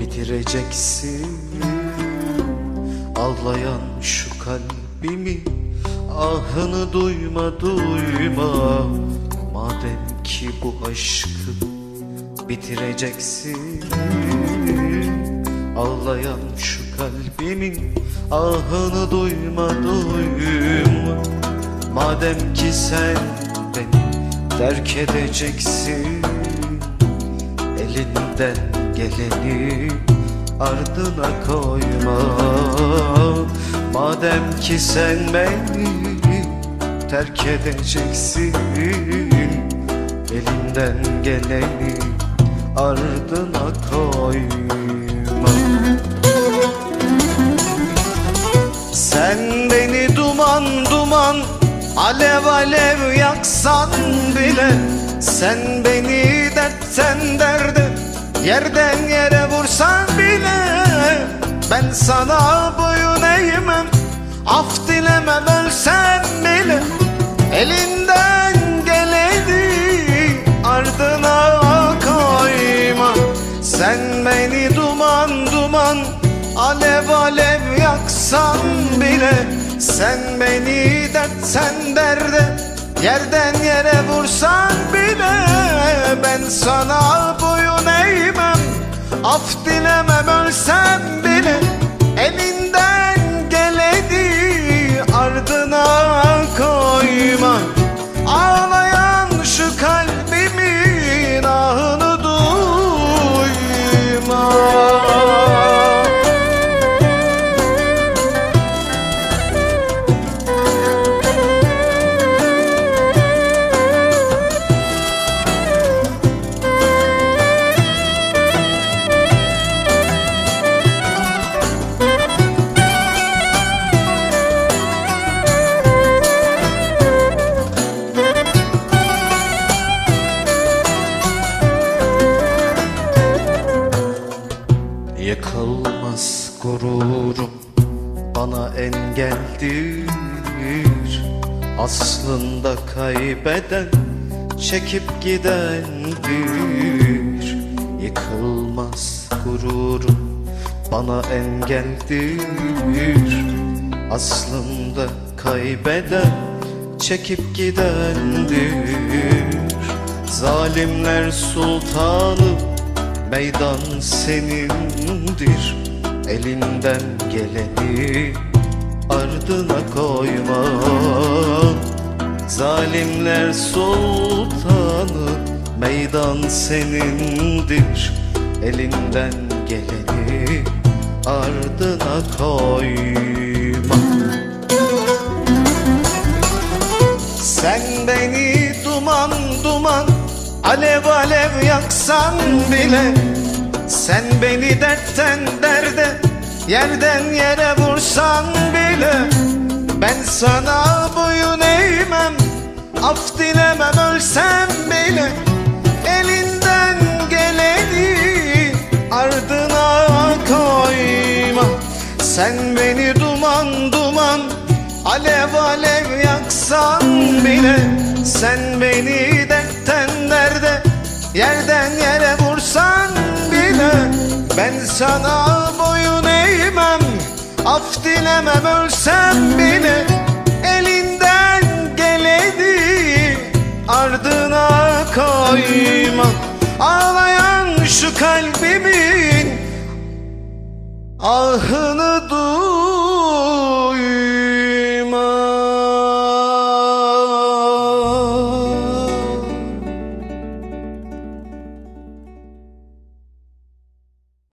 bitireceksin. Ağlayan şu kalbimi ahını duyma duyma. Madem ki bu aşkı bitireceksin Ağlayan şu kalbimin ahını duyma duyma. Madem ki sen beni terk edeceksin Elinden geleni ardına koyma. Madem ki sen beni terk edeceksin Elinden geleni ardına koyma. Sen beni duman duman Alev alev yaksan bile Sen beni dertten derde Yerden yere vursan bile Ben sana boyun eğmem. Af dilemem ölsem bile Elinden geleni ardına koyma Sen beni duman duman Alev alev yaksan bile Sen beni dertten derde Yerden yere vursan bile Ben sana boyun Af gururum bana engeldir Aslında kaybeden çekip gidendir. Yıkılmaz gururum bana engeldir Aslında kaybeden çekip gidendir. Zalimler sultanı Meydan senindir Elinden geleni ardına koyma Zalimler sultanı Meydan senindir. Elinden geleni ardına koyma Sen beni duman duman Alev alev yaksan bile Sen beni dertten derde Yerden yere vursan bile Ben sana boyun eğmem Af dilemem ölsem bile. Elinden geleni ardına koyma. Sen beni duman duman Alev alev yaksan bile Sen beni dertten derde Yerden yere vursan Ben sana boyun eğmem Af dilemem ölsem bile Elinden geleni ardına koyma Ağlayan şu kalbimin ahını duy